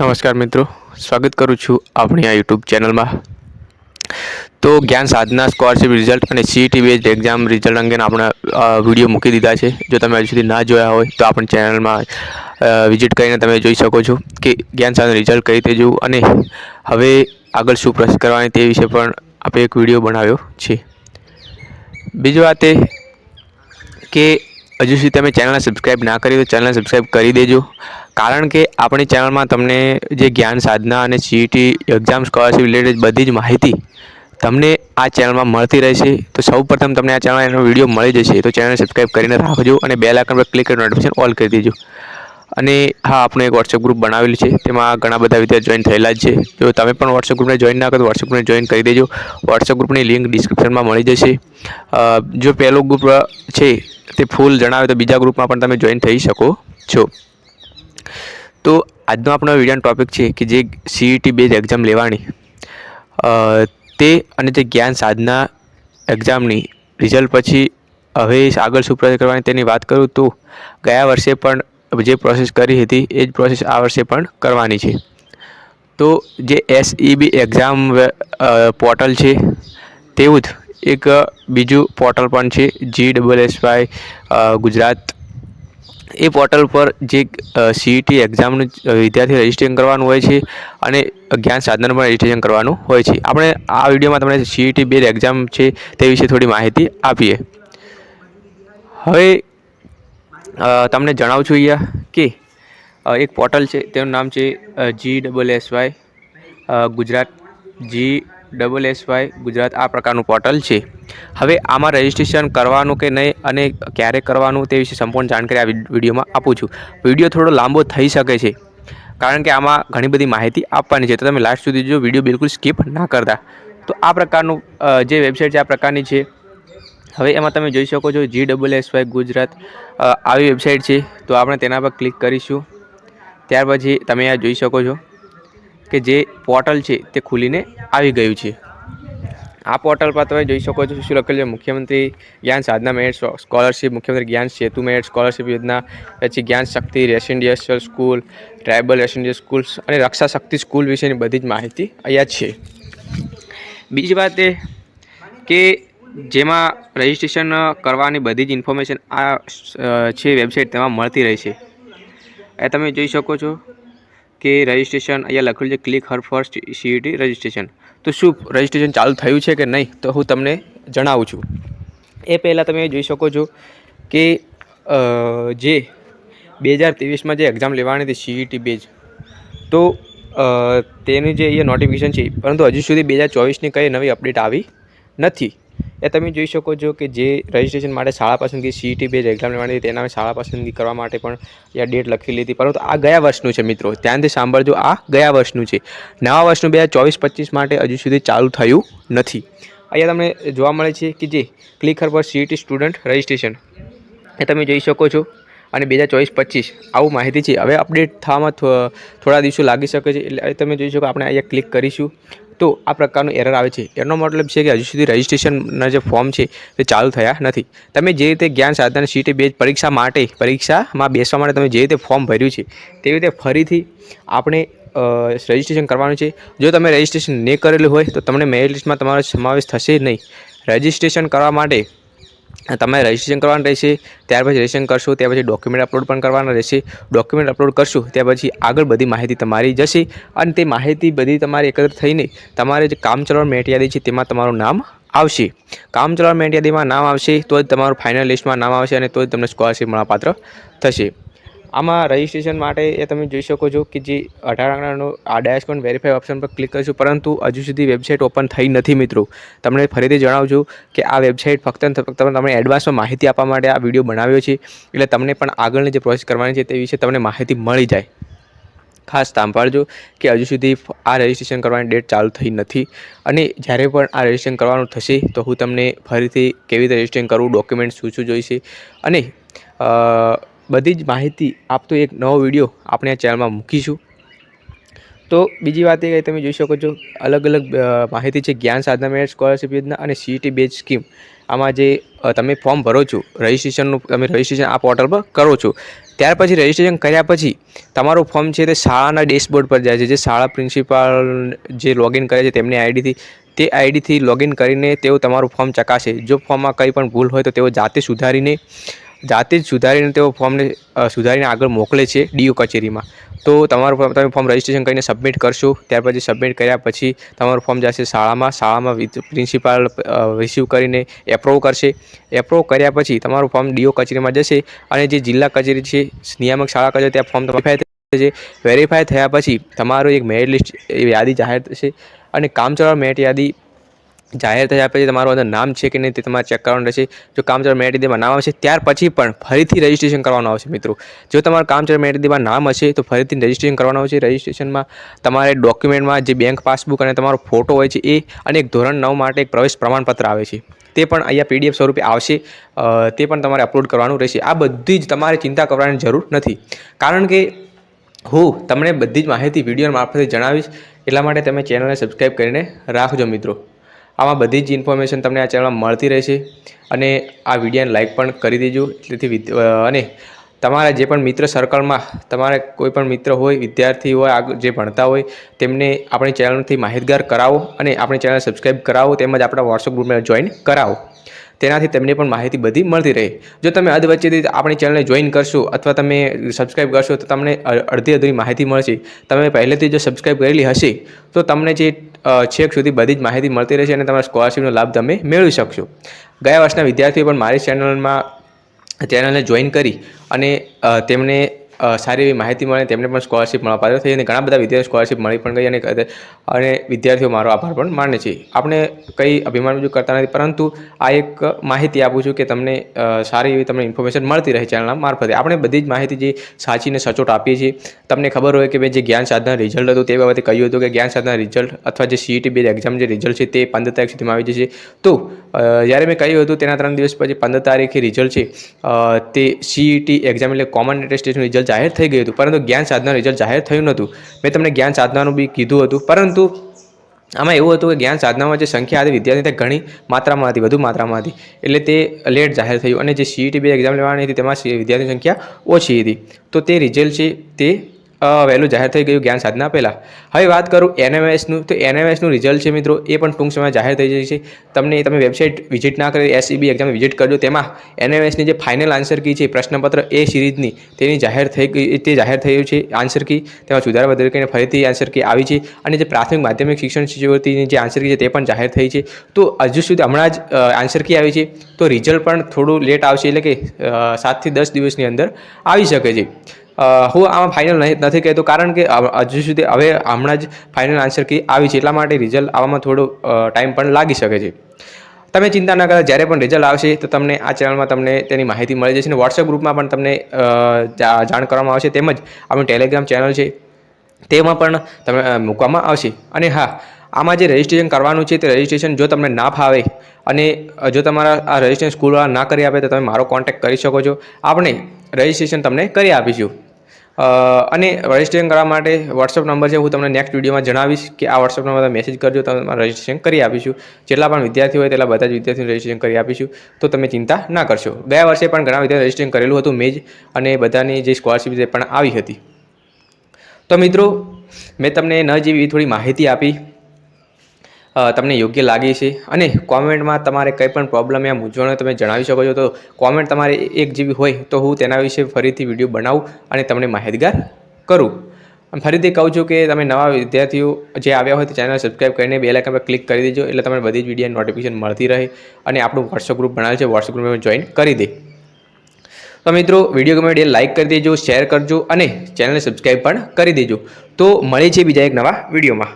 નમસ્કાર મિત્રો, સ્વાગત કરું છું આપણી આ યુટ્યુબ ચેનલમાં. તો જ્ઞાન સાધના સ્કોલરશિપ રિઝલ્ટ અને સીઈટી બેઝ એક્ઝામ રિઝલ્ટ અંગેના આપણે વીડિયો મૂકી દીધા છે. જો તમે હજુ સુધી ના જોયા હોય, તો આપણી ચેનલમાં વિઝિટ કરીને તમે જોઈ શકો છો કે જ્ઞાન સાધના રિઝલ્ટ કઈ રીતે જોવું અને હવે આગળ શું પ્રશ્ન કરવાની તે વિશે પણ આપણે એક વીડિયો બનાવ્યો છે. બીજી વાત એ કે હજુ સુધી તમે ચેનલને સબસ્ક્રાઈબ ના કરી તો ચેનલને સબસ્ક્રાઈબ કરી દેજો. કારણ કે આપણી ચેનલમાં તમને જે જ્ઞાન સાધના અને સીઈટી એક્ઝામ સ્કોલરશીપ રિલેટેડ બધી જ માહિતી તમને આ ચેનલમાં મળતી રહેશે. તો સૌ પ્રથમ તમને આ ચેનલ એનો વીડિયો મળી જશે. તો ચેનલને સબસ્ક્રાઈબ કરીને રાખજો અને બે આઇકન પર ક્લિક કરી નોટિફિકેશન ઓલ કરી દેજો. અને હા, આપણે એક વોટ્સએપ ગ્રુપ બનાવેલું છે. તેમાં ઘણા બધા વિદ્યાર્થીઓ જોઈન થયેલા જ છે. જો તમે પણ વોટ્સએપ ગ્રુપને જોઈન ના કરો તો વોટ્સએપ ગ્રુપને જોઈન કરી દેજો. વોટ્સએપ ગ્રુપની લિંક ડિસ્ક્રિપ્શનમાં મળી જશે. જો પહેલો ગ્રુપ છે તે ફૂલ જણાવે તો બીજા ગ્રુપમાં પણ તમે જોઈન થઈ શકો છો. તો આજનો આપણો વિડીયોનો ટોપિક છે કે જે સીઈટી બેઝ એક્ઝામ લેવાની. તે અને તે જ્ઞાન સાધના એક્ઝામની રિઝલ્ટ પછી હવે આગળ શું પ્રોસેસ કરવાની તેની વાત કરું તો ગયા વર્ષે પણ જે પ્રોસેસ કરી હતી એ જ પ્રોસેસ આ વર્ષે પણ કરવાની છે. તો જે એસઈબી એક્ઝામ પોર્ટલ છે તેવું જ એક બીજું પોર્ટલ પણ છે G double S Y Gujarat એ પોર્ટલ પર જે સીઈટી એક્ઝામનું વિદ્યાર્થી રજિસ્ટ્રેશન કરવાનું હોય છે અને જ્ઞાન સાધન પણ રજિસ્ટ્રેશન કરવાનું હોય છે. આપણે આ વિડીયોમાં તમને સીઈટી બે એક્ઝામ છે તે વિશે થોડી માહિતી આપીએ. હવે તમને જણાવું છું અહીંયા કે એક પોર્ટલ છે, તેનું નામ છે G double S Y Gujarat G double S Y Gujarat આ પ્રકારનું પોર્ટલ છે. હવે આમાં રજિસ્ટ્રેશન કરવાનું કે નહીં અને ક્યારે કરવાનું તે વિશે સંપૂર્ણ જાણકારી આ વિડીયોમાં આપું છું. વીડિયો થોડો લાંબો થઈ શકે છે, કારણ કે આમાં ઘણી બધી માહિતી આપવાની છે. તો તમે લાસ્ટ સુધી જો વીડિયો બિલકુલ સ્કીપ ના કરતા. તો આ પ્રકારનું જે વેબસાઇટ છે આ પ્રકારની છે. હવે એમાં તમે જોઈ શકો છો G double S Y Gujarat આવી વેબસાઇટ છે. તો આપણે તેના પર ક્લિક કરીશું. ત્યાર પછી તમે આ જોઈ શકો છો. કે જે પોર્ટલ છે તે ખુલીને આવી ગયું છે. આ પોર્ટલ પર તમે જોઈ શકો છો શું લખેલું છે મુખ્યમંત્રી જ્ઞાન સાધના મેરિટ સ્કોલરશિપ, મુખ્યમંત્રી જ્ઞાન સેતુ મેરિટ સ્કોલરશિપ યોજના, પછી Gyan Shakti residential school, tribal residential schools અને રક્ષા શક્તિ સ્કૂલ વિશેની બધી જ માહિતી અહીંયા છે. બીજી વાત એ કે જેમાં રજિસ્ટ્રેશન કરવાની બધી જ ઇન્ફોર્મેશન આ છે વેબસાઇટ તેમાં મળતી રહે છે. એ તમે જોઈ શકો છો કે રજિસ્ટ્રેશન અહીંયા લખેલું છે click here first CET registration તો શું રજિસ્ટ્રેશન ચાલુ થયું છે કે નહીં? તો હું તમને જણાવું છું. એ પહેલાં તમે જોઈ શકો છો કે જે બે હજાર ત્રેવીસમાં જે એક્ઝામ લેવાની હતી સીઈટી બેઝ તો તેનું જે અહીંયા નોટિફિકેશન છે, પરંતુ હજુ સુધી બે હજાર ચોવીસની કંઈ નવી અપડેટ આવી નથી. એ તમે જોઈ શકો છો કે જે રજિસ્ટ્રેશન માટે શાળા પસંદગી સીઈટી બેઝ એક્ઝામ લેવાની તેના શાળા પસંદગી કરવા માટે પણ અહીંયા ડેટ લખી લીધી. પરંતુ આ ગયા વર્ષનું છે મિત્રો. ત્યાંથી સાંભળજો, આ ગયા વર્ષનું છે. નવા વર્ષનું બે હજાર ચોવીસ પચીસ માટે હજુ સુધી ચાલુ થયું નથી. અહીંયા તમને જોવા મળે છે કે જે ક્લિક હર પર સીઈટી સ્ટુડન્ટ રજિસ્ટ્રેશન એ તમે જોઈ શકો છો. અને બે હજાર ચોવીસ પચીસ, આવું માહિતી છે. હવે અપડેટ થવામાં થોડા દિવસો લાગી શકે છે. એટલે તમે જોઈ શકો આપણે અહીંયા ક્લિક કરીશું. તો આ પ્રકારનું એરર આવે છે. એનો મતલબ છે કે હજુ સુધી રજિસ્ટ્રેશનના જે ફોર્મ છે તે ચાલુ થયા નથી. તમે જે રીતે જ્ઞાન સાધન સીટી બે પરીક્ષા માટે, પરીક્ષામાં બેસવા માટે તમે જે રીતે ફોર્મ ભર્યું છે, તેવી રીતે ફરીથી આપણે રજિસ્ટ્રેશન કરવાનું છે. જો તમે રજિસ્ટ્રેશન નહીં કરેલું હોય તો તમને મેરિટ લિસ્ટમાં તમારો સમાવેશ થશે નહીં. રજિસ્ટ્રેશન કરવા માટે તમે રજિસ્ટ્રેશન કરવાનું રહેશે, ત્યાર પછી રજિસ્ટ્રેશન કરશો, ત્યાર પછી ડોક્યુમેન્ટ અપલોડ પણ કરવાના રહેશે. ડોક્યુમેન્ટ અપલોડ કરશો, ત્યાર પછી આગળ બધી માહિતી તમારી જશે અને તે માહિતી બધી તમારી એકત્ર થઈને તમારે જે કામ ચલાવવા મેટ યાદી છે તેમાં તમારું નામ આવશે. કામ ચલાવવા મેટ યાદીમાં નામ આવશે, તો જ તમારું ફાઇનલ લિસ્ટમાં નામ આવશે અને તો જ તમને સ્કોલરશીપ મળવાપાત્ર થશે. આમાં રજિસ્ટ્રેશન માટે એ તમે જોઈ શકો છો કે જે અઢાર આંકડાનો આ ડેશ પણ વેરીફાઈ ઓપ્શન પર ક્લિક કરીશું, પરંતુ હજુ સુધી વેબસાઇટ ઓપન થઈ નથી મિત્રો. તમને ફરીથી જણાવજો કે આ વેબસાઇટ ફક્ત તમને એડવાન્સમાં માહિતી આપવા માટે આ વીડિયો બનાવ્યો છે, એટલે તમને પણ આગળની જે પ્રોસેસ કરવાની છે તે વિશે તમને માહિતી મળી જાય. ખાસ સાંભળજો કે હજુ સુધી આ રજિસ્ટ્રેશન કરવાની ડેટ ચાલુ થઈ નથી અને જ્યારે પણ આ રજિસ્ટ્રેશન કરવાનું થશે તો હું તમને ફરીથી કેવી રીતે રજિસ્ટ્રેશન કરવું ડોક્યુમેન્ટ શું શું જોઈશે અને બધી જ માહિતી આપતો એક નવો વીડિયો આપણે આ ચેનલમાં મૂકીશું. તો બીજી વાત એ કે તમે જોઈ શકો છો, અલગ અલગ માહિતી છે જ્ઞાન સાધના મેળા સ્કોલરશિપ યોજના અને સીઈટી બેઝ સ્કીમ આમાં જે તમે ફોર્મ ભરો છો રજિસ્ટ્રેશનનું તમે રજિસ્ટ્રેશન આ પોર્ટલ પર કરો છો. ત્યાર પછી રજિસ્ટ્રેશન કર્યા પછી તમારું ફોર્મ છે તે શાળાના ડેશબોર્ડ પર જાય છે. જે શાળા પ્રિન્સિપાલ જે લોગિન કરે છે તેમની આઈડીથી તે આઈડીથી લોગિન કરીને તેઓ તમારું ફોર્મ ચકાશે જો ફોર્મમાં કંઈ પણ ભૂલ હોય તો તેઓ જાતે સુધારીને જાતે જ સુધારીને તેઓ ફોર્મને સુધારીને આગળ મોકલે છે ડીયુ કચેરીમાં. તો તમારું ફોર્મ, તમે ફોર્મ રજિસ્ટ્રેશન કરીને સબમિટ કરશો. ત્યાર પછી સબમિટ કર્યા પછી તમારું ફોર્મ જશે શાળામાં. શાળામાં પ્રિન્સિપાલ રિસીવ કરીને એપ્રુવ કરશે. એપ્રુવ કર્યા પછી તમારું ફોર્મ ડીઓ કચેરીમાં જશે અને જે જિલ્લા કચેરી છે, નિયામક શાળા કચેરી, ત્યાં ફોર્મ વેરીફાઈ થશે વેરીફાઈ થયા પછી તમારું એક મેરિટ લિસ્ટ યાદી જાહેર થશે અને કામચલાઉ મેરિટ યાદી જાહેર થયા પછી તમારું અંદર નામ છે કે નહીં તે તમારે ચેક કરવાનું રહેશે. જો કામચલાઉ મેરિટ યાદીમાં નામ આવશે ત્યાર પછી પણ ફરીથી રજિસ્ટ્રેશન કરવાનું આવશે મિત્રો. જો તમારું કામચાર મેરિટ યાદીમાં નામ હશે તો ફરીથી રજિસ્ટ્રેશન કરવાનું આવશે. રજિસ્ટ્રેશનમાં તમારે ડોક્યુમેન્ટમાં જે બેંક પાસબુક અને તમારો ફોટો હોય છે એ અને એક ધોરણ નવ માટે એક પ્રવેશ પ્રમાણપત્ર આવે છે. તે પણ અહીંયા પીડીએફ સ્વરૂપે આવશે. તે પણ તમારે અપલોડ કરવાનું રહેશે. આ બધી જ તમારે ચિંતા કરવાની જરૂર નથી. કારણ કે હું તમને બધી જ માહિતી વીડિયો મારફતે જણાવીશ. એટલા માટે તમે ચેનલને સબસ્ક્રાઈબ કરીને રાખજો મિત્રો. આમાં બધી જ ઇન્ફોર્મેશન તમને આ ચેનલમાં મળતી રહેશે. અને આ વિડીયોને લાઇક પણ કરી દેજો. જેથી અને તમારા જે પણ મિત્ર સર્કલમાં તમારે કોઈ પણ મિત્ર હોય, વિદ્યાર્થી હોય જે ભણતા હોય, તેમને આપણી ચેનલથી માહિતગાર કરાવો અને આપણી ચેનલ સબસ્ક્રાઈબ કરાવો તેમજ આપણા વોટ્સઅપ ગ્રુપમાં જોઈન કરાવો. તેનાથી તેમને પણ માહિતી બધી મળતી રહે. જો તમે અધ વચ્ચેથી આપણી ચેનલને જોઈન કરશો અથવા તમે સબસ્ક્રાઈબ કરશો તો તમને અડધી અધૂરી માહિતી મળશે. તમે પહેલેથી જો સબસ્ક્રાઈબ કરેલી હશે, તો તમને જે છેક સુધી બધી જ માહિતી મળતી રહેશે અને તમારા સ્કોલરશિપનો લાભ તમે મેળવી શકશો. ગયા વર્ષના વિદ્યાર્થીઓ પણ મારી ચેનલમાં ચેનલને જોઈન કરી અને તેમણે સારી એવી માહિતી મળે, તેમને પણ સ્કોલરશિપ મળવા પાત્ર થઈ અને ઘણા બધા વિદ્યાર્થીઓ સ્કોલરશિપ મળી પણ ગઈ અને અને વિદ્યાર્થીઓ મારો આભાર પણ માને છે. આપણે કંઈ અભિમાન બીજું કરતા નથી, પરંતુ આ એક માહિતી આપું છું કે તમને સારી એવી તમને ઇન્ફોર્મેશન મળતી રહે ચેનલના મારફતે. આપણે બધી જ માહિતી જે સાચી અને સચોટ આપીએ છીએ, તમને ખબર હોય કે ભાઈ જે જ્ઞાન સાધના રિઝલ્ટ હતું તે બાબતે કહ્યું હતું કે જ્ઞાન સાધના રિઝલ્ટ અથવા જે સીઈટી બે એક્ઝામ જે રિઝલ્ટ છે તે પંદર તારીખ સુધીમાં આવી જશે. તો જ્યારે મેં કહ્યું હતું તેના ત્રણ દિવસ પછી પંદર તારીખે રિઝલ્ટ છે તે સીઈટી એક્ઝામ એટલે કોમન ટેસ્ટનું રિઝલ્ટ જાહેર થઈ ગયું હતું. પરંતુ જ્ઞાન સાધના રિઝલ્ટ જાહેર થયું નહોતું. મેં તમને જ્ઞાન સાધનાનું બી કીધું હતું. પરંતુ આમાં એવું હતું કે જ્ઞાન સાધનામાં જે સંખ્યા હતી વિદ્યાર્થી તે ઘણી માત્રામાં હતી, વધુ માત્રામાં હતી. એટલે તે લેટ જાહેર થયું અને જે સીઈટી બે એક્ઝામ લેવાની હતી, તેમાં વિદ્યાર્થી સંખ્યા ઓછી હતી. તો તે રિઝલ્ટ છે તે વહેલું જાહેર થઈ ગયું, જ્ઞાન સાધના પહેલાં. હવે વાત કરું એનએમએસનું તો એનએમએસનું રિઝલ્ટ છે મિત્રો, એ પણ ટૂંક સમયમાં જાહેર થઈ જશે તમને, તમે વેબસાઇટ વિઝિટ ના કરી એસસીબી એક્ઝામ વિઝિટ કરજો. તેમાં એનએમએસની જે ફાઇનલ આન્સર કી છે પ્રશ્નપત્ર એ સિરીઝની તેની જાહેર થઈ ગઈ, તે જાહેર થયું છે આન્સર કી તેમાં સુધારા બદલ કરીને ફરીથી આન્સર કી આવી છે. અને જે પ્રાથમિક માધ્યમિક શિક્ષણ શિષ્યવૃત્તિની જે આન્સર કી છે, તે પણ જાહેર થઈ છે. તો હજુ સુધી હમણાં જ આન્સર કી આવી છે. તો રિઝલ્ટ પણ થોડું લેટ આવશે, એટલે કે સાતથી દસ દિવસની અંદર આવી શકે છે. હું આમાં ફાઇનલ નથી કહેતો, કારણ કે હજુ સુધી હવે હમણાં જ ફાઇનલ આન્સર કી આવી છે, એટલા માટે રિઝલ્ટ આવવામાં થોડો ટાઈમ પણ લાગી શકે છે. તમે ચિંતા ન કરો, જ્યારે પણ રિઝલ્ટ આવશે, તો તમને આ ચેનલમાં તમને તેની માહિતી મળી જશે અને વોટ્સએપ ગ્રુપમાં પણ તમને જાણ કરવામાં આવશે, તેમજ આપણું ટેલિગ્રામ ચેનલ છે, તેમાં પણ તમે મૂકવામાં આવશે. અને હા, આમાં જે રજિસ્ટ્રેશન કરવાનું છે, તે રજિસ્ટ્રેશન જો તમને ના ફાવે અને જો તમારા આ રજિસ્ટ્રેશન સ્કૂલવાળા ના કરી આપે, તો તમે મારો કોન્ટેક્ટ કરી શકો છો. આપણે રજિસ્ટ્રેશન તમને કરી આપીશું. અને રજિસ્ટ્રેશન કરવા માટે વોટ્સઅપ નંબર છે, હું તમને નેક્સ્ટ વિડીયોમાં જણાવીશ કે આ વોટ્સઅપ નંબર મેસેજ કરજો, તમે રજિસ્ટ્રેશન કરી આપીશું. જેટલા પણ વિદ્યાર્થીઓ હોય, તેટલા બધા જ વિદ્યાર્થીઓને રજિસ્ટ્રેશન કરી આપીશું. તો તમે ચિંતા ના કરશો. ગયા વર્ષે પણ ઘણા વિદ્યાર્થીઓ રજિસ્ટ્રેશન કરેલું હતું, મેં અને બધાની જે સ્કોલરશિપ છે પણ આવી હતી. તો મિત્રો, મેં તમને ન જેવી થોડી માહિતી આપી. તમને યોગ્ય લાગી છે અને કોમેન્ટમાં તમારે કંઈ પણ પ્રોબ્લેમ યા મૂંઝવણ તમે જણાવી શકો છો, તો કોમેન્ટ તમારે એક જેવી હોય તો હું તેના વિશે ફરીથી વીડિયો બનાવું અને તમને માહિતગાર કરું. ફરીથી કહું છું કે તમે નવા વિદ્યાર્થીઓ જે આવ્યા હોય તો ચેનલ સબસ્ક્રાઈબ કરીને બે લાઇકન પર ક્લિક કરી દેજો, એટલે તમને બધી જ વીડિયો નોટિફિકેશન મળતી રહે અને આપણું વોટ્સઅપ ગ્રુપ બનાવેલ છે વોટ્સઅપ ગ્રુપમાં જોઈન કરી દે. તો મિત્રો વીડિયો ગમે એ લાઇક કરી દેજો શેર કરજો અને ચેનલને સબસ્ક્રાઈબ પણ કરી દેજો. તો મળે છે બીજા એક નવા વિડીયોમાં